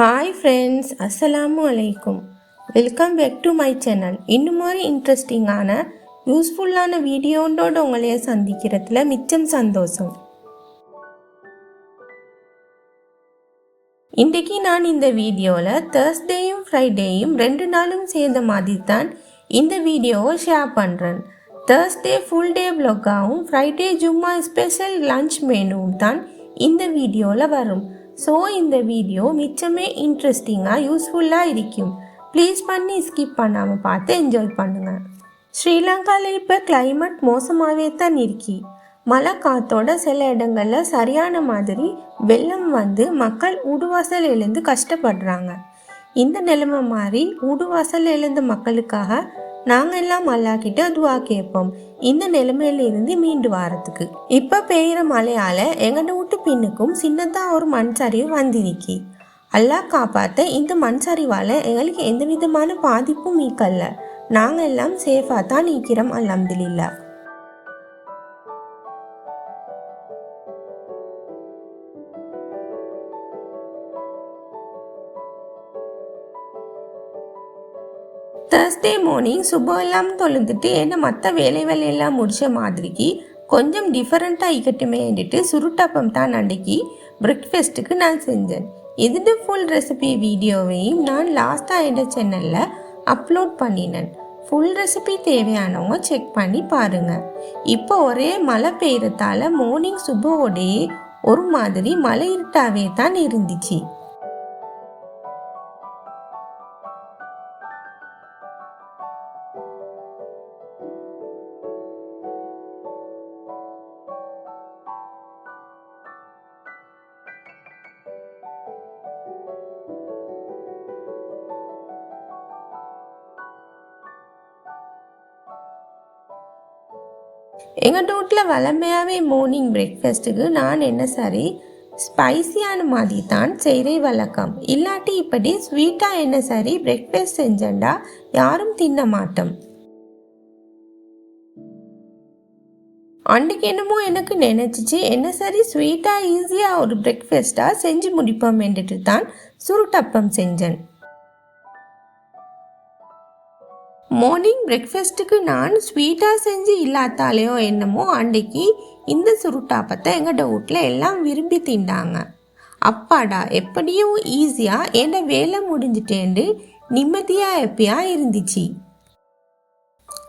Hi friends அஸ்ஸலாமு அலைக்கும் welcome back to my channel இன்னும் இன்ட்ரெஸ்டிங்கான யூஸ்ஃபுல்லான வீடியோண்டோட உங்களைய சந்திக்கிறதுல மிச்சம் சந்தோஷம். இன்றைக்கு நான் இந்த வீடியோவில் தேர்ஸ்டேயும் ஃப்ரைடேயும் ரெண்டு நாளும் சேர்ந்த மாதிரி தான் இந்த வீடியோவை ஷேர் பண்ணுறேன் தேர்ஸ்டே ஃபுல் டே ப்ளாகாகவும் ஃப்ரைடே ஜும்மா ஸ்பெஷல் லன்ச் மெனுவும் தான் இந்த வீடியோவில் வரும். ஸோ இந்த வீடியோ மிச்சமே இன்ட்ரெஸ்டிங்காக யூஸ்ஃபுல்லாக இருக்கும். ப்ளீஸ் பண்ணி ஸ்கிப் பண்ணாமல் பார்த்து என்ஜாய் பண்ணுங்கள் ஸ்ரீலங்காவில் இப்போ கிளைமேட் மோசமாகவே தான் இருக்கி. மழை காத்தோட சில இடங்களில் சரியான மாதிரி வெள்ளம் வந்து மக்கள் உடுவாசல் எழுந்து கஷ்டப்படுறாங்க. இந்த நிலைமை மாதிரி உடுவாசல் எழுந்த மக்களுக்காக நாங்கள் எல்லாம் அல்லாக்கிட்ட துவா கேட்போம். இந்த நிலைமையில இருந்து மீண்டு வாரத்துக்கு. இப்போ பெய்கிற மழையால எங்கட வீட்டு பின்னுக்கும் சின்னதா ஒரு மண் சரிவு வந்திருக்கி. அல்லாஹ் காப்பாத்த இந்த மண் சரிவால எங்களுக்கு எந்த விதமான பாதிப்பும் மீக்கல்ல நாங்கள் எல்லாம் சேஃபாக தான் நிற்கிறோம் டே மார்னிங் சுபம் தொழுந்துட்டு என்ன மற்ற வேலை வேலையெல்லாம் முடித்த மாதிரிக்கு கொஞ்சம் டிஃப்ரெண்ட்டாக இருக்கட்டுமேன்ட்டு சுருட்டப்பம் தான் அன்றைக்கி பிரேக்ஃபாஸ்ட்டுக்கு நான் செஞ்சேன். இதுட்டு ஃபுல் ரெசிபி வீடியோவையும் நான் லாஸ்ட்டாக என்ற சேனலில் அப்லோட் பண்ணினேன். ஃபுல் ரெசிபி தேவையானவங்க செக் பண்ணி பாருங்கள் இப்போ ஒரே மழை பெய்யறதால மார்னிங் சுபோடையே ஒரு மாதிரி மழை இருட்டாவே தான் இருந்துச்சு. எங்கள் வீட்டில் வளமையாகவே மார்னிங் பிரேக்ஃபாஸ்ட்டுக்கு நான் என்ன சரி ஸ்பைசியான மாதிரி தான் செய்கிற வழக்கம். இல்லாட்டி இப்படி ஸ்வீட்டாக என்ன சரி பிரேக்ஃபாஸ்ட் செஞ்சண்டா யாரும் தின்ன மாட்டோம். அன்றைக்கு என்னமோ எனக்கு நினச்சிச்சு என்ன சரி ஸ்வீட்டாக ஈஸியாக ஒரு பிரேக்ஃபாஸ்ட்டாக செஞ்சு முடிப்போம் என்றுட்டு தான் சுருட்டப்பம் செஞ்சேன். மார்னிங் பிரேக்ஃபாஸ்ட்டுக்கு நான் ஸ்வீட்டாக செஞ்சு இல்லாத்தாலேயோ என்னமோ அன்றைக்கு இந்த சுருட்டாப்பத்தை எங்கள்ட வீட்டில் எல்லாம் விரும்பி திண்டாங்க. அப்பாடா எப்படியும் ஈஸியாக என்ன வேலை முடிஞ்சிட்டேன்னு நிம்மதியாக எப்பயா இருந்துச்சு.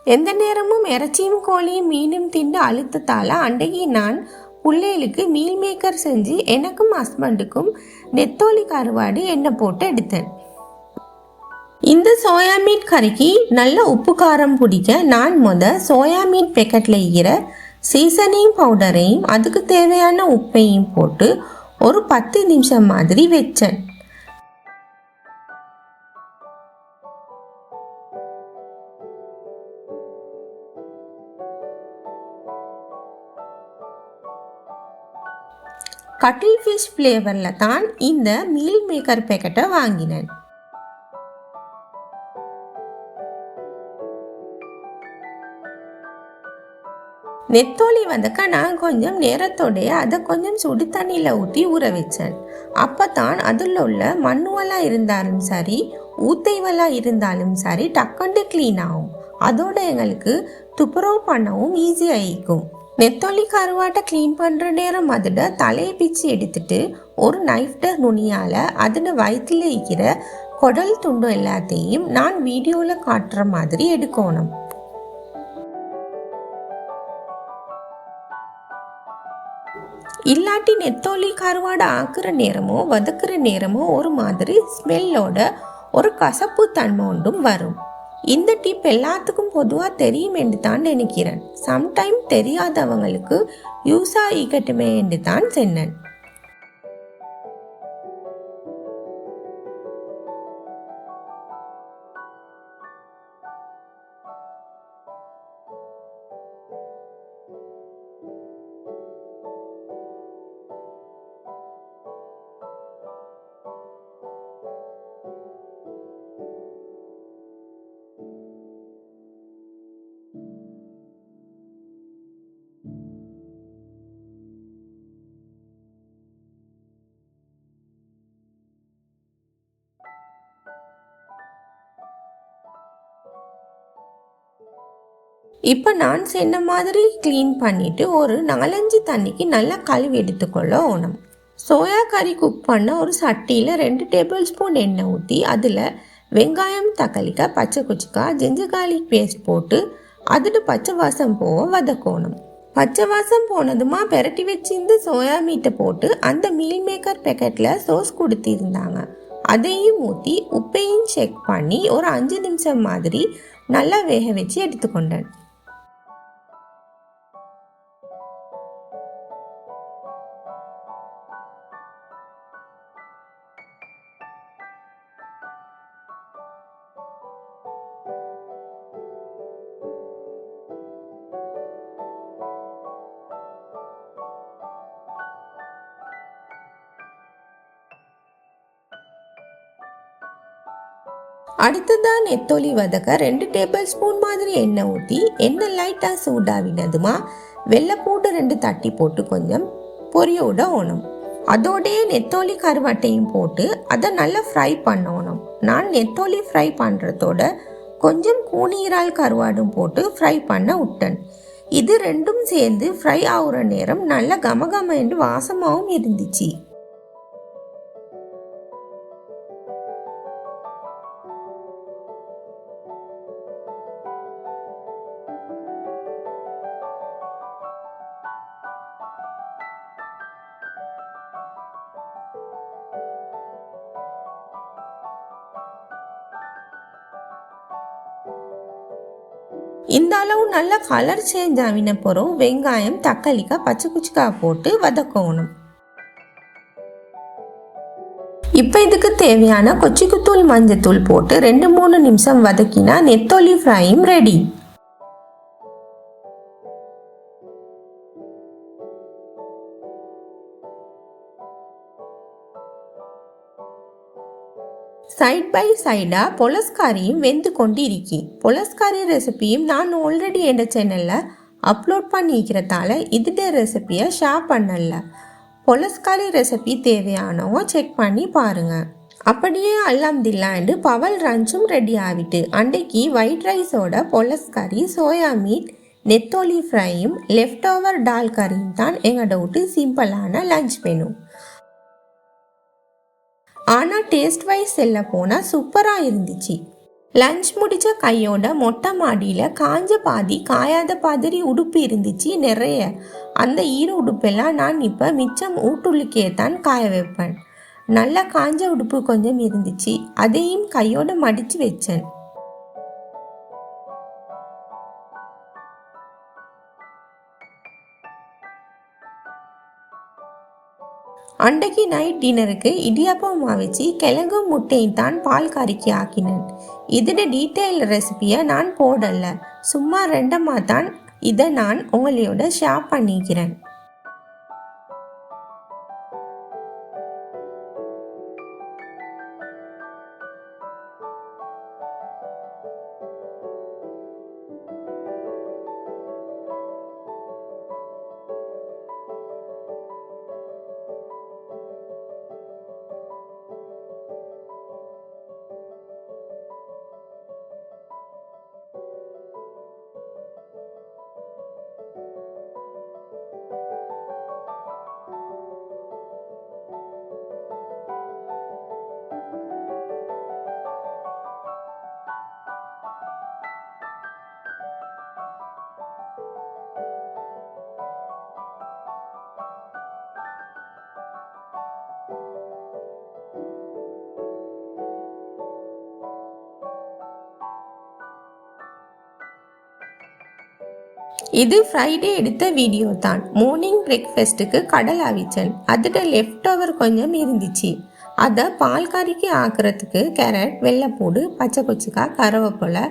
எந்த நேரமும் இறைச்சியும் கோழியும் மீனும் திண்டு அழுத்தத்தால் அன்றைக்கு நான் பிள்ளைகளுக்கு மீல் மேக்கர் செஞ்சு எனக்கும் ஹஸ்பண்டுக்கும் நெத்தோலி கருவாடு எண்ணெய் போட்டு எடுத்தேன். இந்த சோயா மீட் கறிக்கு நல்ல உப்பு காரம் பிடிக்க நான் முத சோயா மீட் பேக்கெட்டில் இருக்கிற சீசனிங் பவுடரையும் அதுக்கு தேவையான உப்பையும் போட்டு ஒரு பத்து நிமிஷம் மாதிரி வச்சேன். கட்டில் ஃபிஷ் ஃப்ளேவரில் தான் இந்த மீல் மேக்கர் பேக்கெட்டை வாங்கினேன். நெத்தோலி வந்தக்க நான் கொஞ்சம் நேரத்தோடைய அதை கொஞ்சம் சுடு தண்ணியில் ஊற்றி ஊற வச்சேன். அப்போ தான் அதில் உள்ள மண்ணுவலாக இருந்தாலும் சரி ஊத்தைவலாக இருந்தாலும் சரி டக்குண்டு க்ளீன் ஆகும். அதோட எங்களுக்கு துப்புரவு பண்ணவும் ஈஸியாக இருக்கும் நெத்தோலி கருவாட்டை க்ளீன் பண்ணுற நேரம் அதில் தலையை பிச்சு எடுத்துட்டு ஒரு நைஃப்ட நுனியால் அதில் வயிற்றில் இருக்கிற குடல் துண்டு எல்லாத்தையும் நான் வீடியோவில் காட்டுற மாதிரி எடுக்கணும். இல்லாட்டி நெத்தோலி கருவாடை ஆக்குற நேரமோ வதக்குற நேரமோ ஒரு மாதிரி ஸ்மெல்லோட ஒரு கசப்பு தன்மை ஒன்றும் வரும். இந்த டிப் எல்லாத்துக்கும் பொதுவாக தெரியும் என்று தான் நினைக்கிறேன். சம்டைம் தெரியாதவங்களுக்கு யூஸ் ஆகிக்கட்டுமே என்று தான் சொன்னேன். இப்போ நான் சொன்ன மாதிரி க்ளீன் பண்ணிவிட்டு ஒரு நாலஞ்சு தண்ணிக்கு நல்லா கழுவி எடுத்துக்கொள்ள ஓணும் சோயா கறி குக் பண்ண ஒரு சட்டியில் ரெண்டு டேபிள் ஸ்பூன் எண்ணெய் ஊற்றி அதில் வெங்காயம் தக்காளிக்காய் பச்சை குச்சிக்காய் ஜிஞ்சர் கார்லிக் பேஸ்ட் போட்டு அதில் பச்சை வாசம் போக வதக்கணும். பச்சை வாசம் போனதுமா பெரட்டி வச்சிருந்து சோயா மீட்டை போட்டு அந்த மீல் மேக்கர் பேக்கெட்டில் சோஸ் கொடுத்திருந்தாங்க. அதையும் ஊற்றி உப்பையும் செக் பண்ணி ஒரு அஞ்சு நிமிஷம் மாதிரி நல்லா வேக வச்சு எடுத்துக்கொண்டேன் அடுத்ததான் நெத்தோலி வதக்க ரெண்டு டேபிள் ஸ்பூன் மாதிரி எண்ணெய் ஊற்றி எண்ணெய் லைட்டாக சூடாவினதுமா வெள்ளைப்பூட்டு ரெண்டு தட்டி போட்டு கொஞ்சம் பொரிய விட ஓணும். அதோடையே நெத்தோலி கருவாட்டையும் போட்டு அதை நல்லா ஃப்ரை பண்ணணும் நான் நெத்தோலி ஃப்ரை பண்ணுறதோட கொஞ்சம் கூனீரால் கருவாடும் போட்டு ஃப்ரை பண்ண விட்டேன் இது ரெண்டும் சேர்ந்து ஃப்ரை ஆகுற நேரம் நல்ல கமகம என்று வாசமாகவும் இருந்துச்சு. அளவு நல்ல கலர் சேஞ்ச் ஆகின பிறகு வெங்காயம் தக்காளிக்காய் பச்சை குச்சிக்காய் போட்டு வதக்கணும். இப்போ இதுக்கு தேவையான கொச்சிக்குத்தூள் மஞ்சத்தூள் போட்டு ரெண்டு மூணு நிமிஷம் வதக்கினா நெத்தோலி ஃப்ரையும் ரெடி சைட் பை சைடாக பொலஸ்காரியும் வெந்து கொண்டு இருக்கி பொலஸ்காரி ரெசிபியும் நான் ஆல்ரெடி என் சேனலில் அப்லோட் பண்ணிக்கிறதால இதுட ரெசிபியை ஷேர் பண்ணல. பொலஸ்காரி ரெசிபி தேவையானவோ செக் பண்ணி பாருங்கள் அப்படியே அல்லாம்தில்லாண்டு பவல் ரஞ்சும் ரெடி ஆகிட்டு அன்றைக்கு ஒயிட் ரைஸோட பொலஸ்கறி சோயா மீட் நெத்தோலி ஃப்ரையும் லெஃப்ட் ஓவர் டால் கறியும் தான் எங்களோட விட்டு சிம்பிளான லஞ்ச் மெனு ஆனால் டேஸ்ட் வைஸ் செல்ல போனால் சூப்பராக இருந்துச்சு. லஞ்ச் முடிச்ச கையோட மொட்டை மாடியில் காஞ்ச பாதி காயாத பாதிரி உடுப்பு இருந்துச்சு நிறைய. அந்த ஈர உடுப்பெல்லாம் நான் இப்போ மிச்சம் ஊட்டுள்ளுக்கே தான் காய வைப்பேன். நல்ல காஞ்ச உடுப்பு கொஞ்சம் இருந்துச்சு. அதையும் கையோட மடித்து வச்சேன். அன்றைக்கு நைட் டின்னருக்கு இடியாப்பம் வச்சு கிழங்கும் முட்டையும் தான் பால் கறிக்கு ஆக்கினேன். இதோட டீட்டெயில் ரெசிபியை நான் போடலை. சும்மா ரெண்டமாக தான் இதை நான் உங்களோட ஷேர் பண்ணிக்கிறேன். இது ஃப்ரைடே எடுத்த வீடியோ தான். மார்னிங் பிரேக்ஃபாஸ்ட்டுக்கு கடல் அவிச்சன் அதோட லெஃப்ட் ஓவர் கொஞ்சம் இருந்துச்சு. அதை பால் கறிக்கு ஆக்குறதுக்கு கேரட் வெள்ளைப்பூடு பச்சை கொச்சிக்காய் கருவேப்பிலை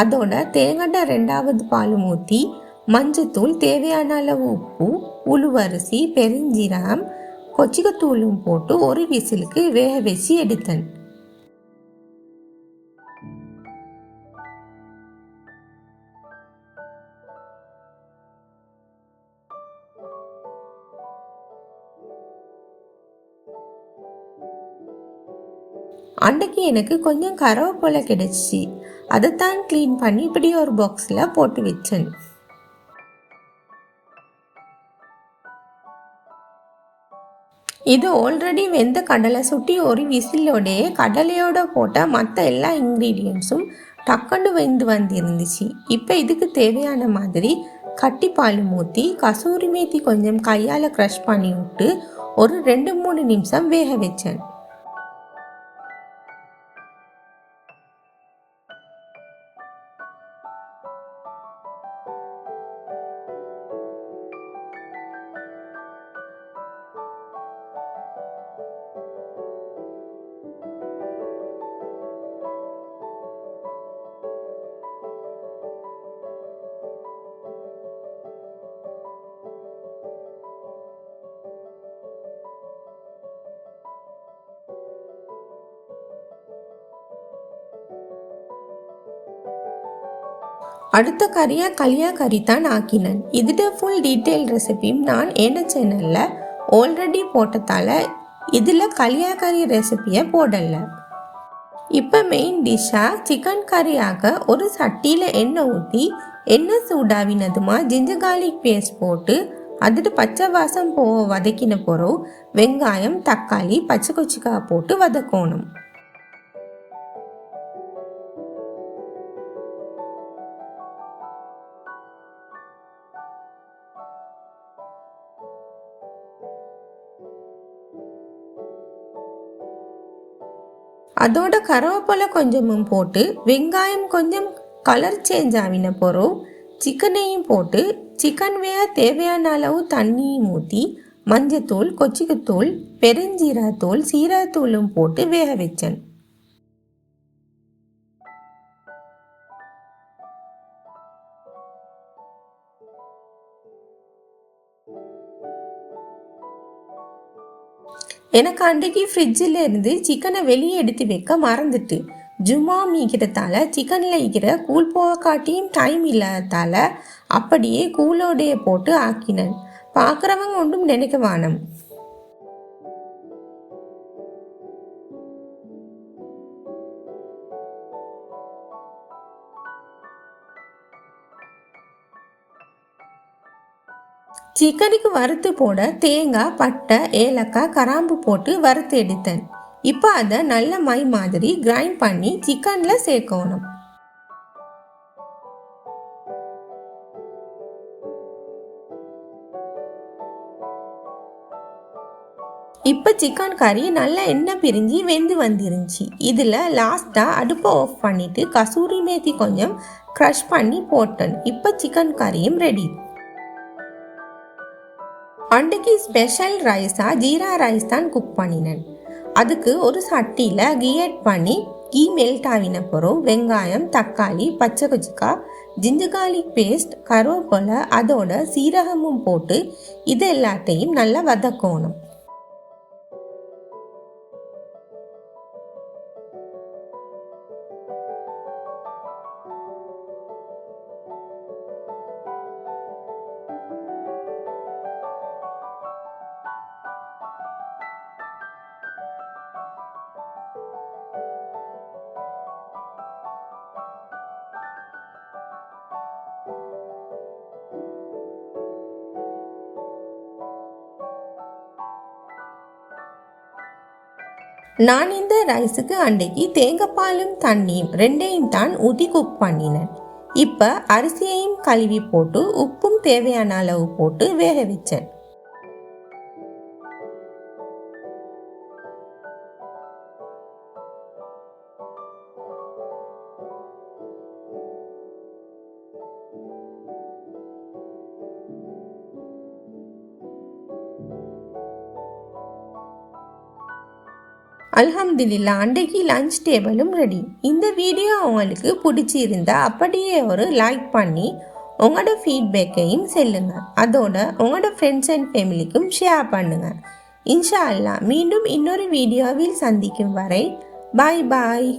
அதோட தேங்காய் ரெண்டாவது பால் ஊற்றி மஞ்சத்தூள் தேவையான அளவு உப்பு உளுவரிசி பெருஞ்சீரகம் கொச்சிக்கத்தூளும் போட்டு ஒரு விசிலுக்கு வேக வச்சு எடுத்தேன். அன்றைக்கி எனக்கு கொஞ்சம் கருவேப்பிலை கிடைச்சிச்சு அதைத்தான் க்ளீன் பண்ணி இப்படி ஒரு பாக்ஸில் போட்டு வச்சேன். இது ஆல்ரெடி வெந்த கடலை சுட்டி ஒரு விசிலோடைய கடலையோட போட்ட மற்ற எல்லா இன்க்ரீடியன்ஸும் டக்குன்னு வெந்து வந்திருந்துச்சு. இப்போ இதுக்கு தேவையான மாதிரி கட்டி பால் ஊற்றி கசூரி மேத்தி கொஞ்சம் கையால் க்ரஷ் பண்ணி விட்டு ஒரு ரெண்டு மூணு நிமிஷம் வேக வச்சேன். அடுத்த கறியாக களியா கறி தான் ஆக்கினேன். இதுட ஃபுல் டீட்டெயில் ரெசிபியும் நான் என்ன சேனலில் ஆல்ரெடி போட்டதால் இதில் களியா கறி ரெசிபியை போடலை. இப்போ மெயின் டிஷ்ஷாக சிக்கன் கறியாக ஒரு சட்டியில் எண்ணெய் ஊற்றி எண்ணெய் சூடாவினதுமா ஜிஞ்சர் கார்லிக் பேஸ்ட் போட்டு அதுட்டு பச்சை வாசம் போ வதக்கின பிறகு வெங்காயம் தக்காளி பச்சை கொச்சிக்காய் போட்டு வதக்கணும். அதோட கருவேப்பிலை கொஞ்சமும் போட்டு வெங்காயம் கொஞ்சம் கலர் சேஞ்ச் ஆகின பிறகு சிக்கனையும் போட்டு சிக்கன் வேக தேவையான அளவு தண்ணியும் ஊற்றி மஞ்சத்தூள் கொச்சிக்கத்தூள் பெருஞ்சீரகத்தூள் சீரகத்தூளும் போட்டு வேக வச்சேன். எனக்கு அன்றைக்கு ஃப்ரிட்ஜில் இருந்து சிக்கனை வெளியே எடுத்து வைக்க மறந்துட்டு. ஜும்மா மீக்கிறதால சிக்கனில் இருக்கிற கூழ் போக காட்டியும் டைம் இல்லாததால் அப்படியே கூலோடைய போட்டு ஆக்கினேன். பார்க்குறவங்க ஒன்றும் நினைக்க வானம். சிக்கனுக்கு வறுத்து போட தேங்காய் பட்டை ஏலக்காய் கராம்பு போட்டு வறுத்து எடுத்தேன். இப்போ அதை நல்ல மை மாதிரி கிரைண்ட் பண்ணி சிக்கனில் சேர்க்கணும். இப்போ சிக்கன் கறி நல்லா எண்ணெய் பிரிஞ்சு வெந்து வந்துருந்துச்சு. இதில் லாஸ்ட்டாக அடுப்பை ஆஃப் பண்ணிவிட்டு கசூரி மேத்தி கொஞ்சம் க்ரஷ் பண்ணி போட்டேன். இப்போ சிக்கன் கறியும் ரெடி அன்றைக்கு ஸ்பெஷல் ரைஸாக ஜீரா ரைஸ் தான் குக் பண்ணினேன். அதுக்கு ஒரு சட்டியில் கீ ஆட் பண்ணி கீ மெல்ட் ஆகின பிறகு வெங்காயம் தக்காளி பச்சை கொச்சிக்காய் ஜிஞ்சு பேஸ்ட் கருவேப்பிலை அதோட சீரகமும் போட்டு இது எல்லாத்தையும் நல்லா வதக்கணும். நான் இந்த ரைஸுக்கு அன்றைக்கு தேங்காய்பாலும் தண்ணியும் ரெண்டையும் தான் ஊற்றி குக் பண்ணினேன். இப்போ அரிசியையும் கழுவி போட்டு உப்பும் தேவையான அளவு போட்டு வேக வச்சேன். அல்ஹம்துலில்லா அன்றைக்கு லஞ்ச் டேபிளும் ரெடி இந்த வீடியோ உங்களுக்கு பிடிச்சிருந்தா அப்படியே ஒரு லைக் பண்ணி உங்களோட ஃபீட்பேக்கையும் செல்லுங்கள் அதோட உங்களோட ஃப்ரெண்ட்ஸ் அண்ட் ஃபேமிலிக்கும் ஷேர் பண்ணுங்கள் இன்ஷா அல்லா மீண்டும் இன்னொரு வீடியோவில் சந்திக்கும் வரை பாய் பாய்